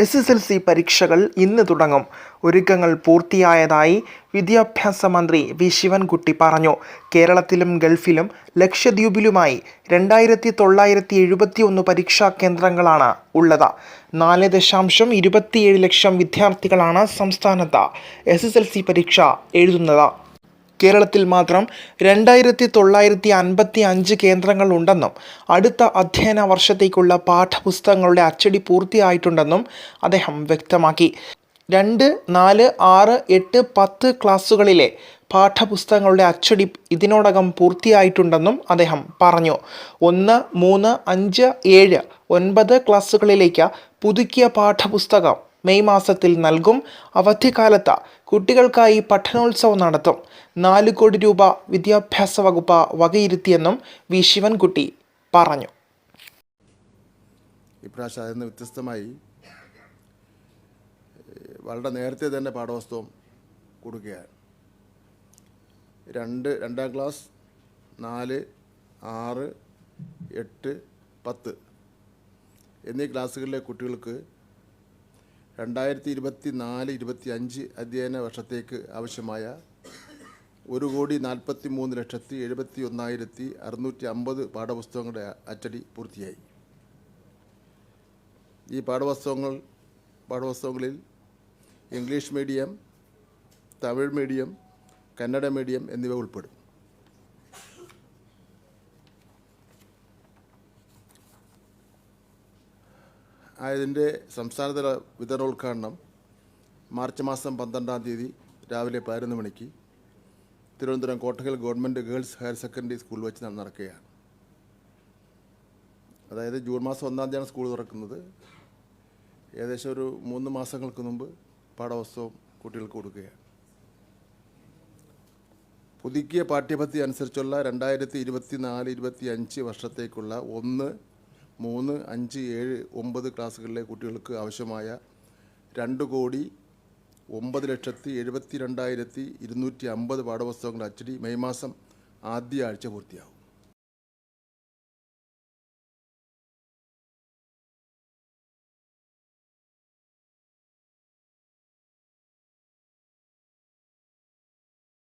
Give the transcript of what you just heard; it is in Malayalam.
എസ് എസ് എൽ സി പരീക്ഷകൾ ഇന്ന് തുടങ്ങും. ഒരുക്കങ്ങൾ പൂർത്തിയായതായി വിദ്യാഭ്യാസ മന്ത്രി വി ശിവൻകുട്ടി പറഞ്ഞു. കേരളത്തിലും ഗൾഫിലും ലക്ഷദ്വീപിലുമായി രണ്ടായിരത്തി തൊള്ളായിരത്തി എഴുപത്തി ഒന്ന് പരീക്ഷാ കേന്ദ്രങ്ങളാണ് ഉള്ളത്. നാല് ദശാംശം ഇരുപത്തിയേഴ് ലക്ഷം വിദ്യാർത്ഥികളാണ് സംസ്ഥാനത്ത് എസ് എസ് എൽ സി പരീക്ഷ എഴുതുന്നത്. കേരളത്തിൽ മാത്രം രണ്ടായിരത്തി തൊള്ളായിരത്തി അൻപത്തി അഞ്ച് കേന്ദ്രങ്ങൾ ഉണ്ടെന്നും അടുത്ത അധ്യയന വർഷത്തേക്കുള്ള പാഠപുസ്തകങ്ങളുടെ അച്ചടി പൂർത്തിയായിട്ടുണ്ടെന്നും അദ്ദേഹം വ്യക്തമാക്കി. രണ്ട് നാല് ആറ് എട്ട് പത്ത് ക്ലാസ്സുകളിലെ പാഠപുസ്തകങ്ങളുടെ അച്ചടി ഇതിനോടകം പൂർത്തിയായിട്ടുണ്ടെന്നും അദ്ദേഹം പറഞ്ഞു. ഒന്ന് മൂന്ന് അഞ്ച് ഏഴ് ഒൻപത് ക്ലാസ്സുകളിലേക്ക് പുതുക്കിയ പാഠപുസ്തകം മെയ് മാസത്തിൽ നൽകും. അവധിക്കാലത്ത് കുട്ടികൾക്കായി പഠനോത്സവം നടത്തും. നാല് കോടി രൂപ വിദ്യാഭ്യാസ വകുപ്പ് വകയിരുത്തിയെന്നും വി. ശിവൻകുട്ടി പറഞ്ഞു. ഇപ്രാവശ്യം വ്യത്യസ്തമായി വളരെ നേരത്തെ തന്നെ പാഠവസ്തുവം കൊടുക്കുകയാണ്. രണ്ട് രണ്ടാം ക്ലാസ് നാല് ആറ് എട്ട് പത്ത് എന്നീ ക്ലാസ്സുകളിലെ കുട്ടികൾക്ക് രണ്ടായിരത്തി ഇരുപത്തി നാല് ഇരുപത്തി അഞ്ച് അധ്യയന വർഷത്തേക്ക് ആവശ്യമായ ഒരു കോടി നാൽപ്പത്തി മൂന്ന് ലക്ഷത്തി എഴുപത്തി ഒന്നായിരത്തി അറുന്നൂറ്റി അമ്പത് പാഠപുസ്തകങ്ങളുടെ അച്ചടി പൂർത്തിയായി. ഈ പാഠപുസ്തകങ്ങൾ പാഠപുസ്തകങ്ങളിൽ English medium Tamil medium Kannada medium എന്നിവ ഉൾപ്പെടും. അതിന്റെ സംസ്ഥാനതല വിതരണോദ്ഘാടനം മാർച്ച് മാസം പന്ത്രണ്ടാം തീയതി രാവിലെ പതിനൊന്ന് മണിക്ക് Thiruvananthapuram Kottakkal government girls higher secondary school വെച്ച് നട- നടക്കുകയാണ്. അതായത് ജൂൺ മാസം ഒന്നാം തീയതിയാണ് സ്കൂൾ തുറക്കുന്നത്. ഏകദേശം ഒരു മൂന്ന് മാസങ്ങൾക്ക് മുമ്പ് പാഠപുസ്തകം കുട്ടികൾക്ക് കൊടുക്കുകയാണ്. പുതുക്കിയ പാഠ്യപദ്ധതി അനുസരിച്ചുള്ള രണ്ടായിരത്തി ഇരുപത്തി നാല് ഇരുപത്തി അഞ്ച് വർഷത്തേക്കുള്ള ഒന്ന് മൂന്ന് അഞ്ച് ഏഴ് ഒമ്പത് ക്ലാസ്സുകളിലെ കുട്ടികൾക്ക് ആവശ്യമായ രണ്ട് കോടി ഒമ്പത് ലക്ഷത്തി എഴുപത്തി രണ്ടായിരത്തി ഇരുന്നൂറ്റി അമ്പത് പാഠപുസ്തകങ്ങളുടെ അച്ചടി മെയ് മാസം ആദ്യ ആഴ്ച പൂർത്തിയാവും.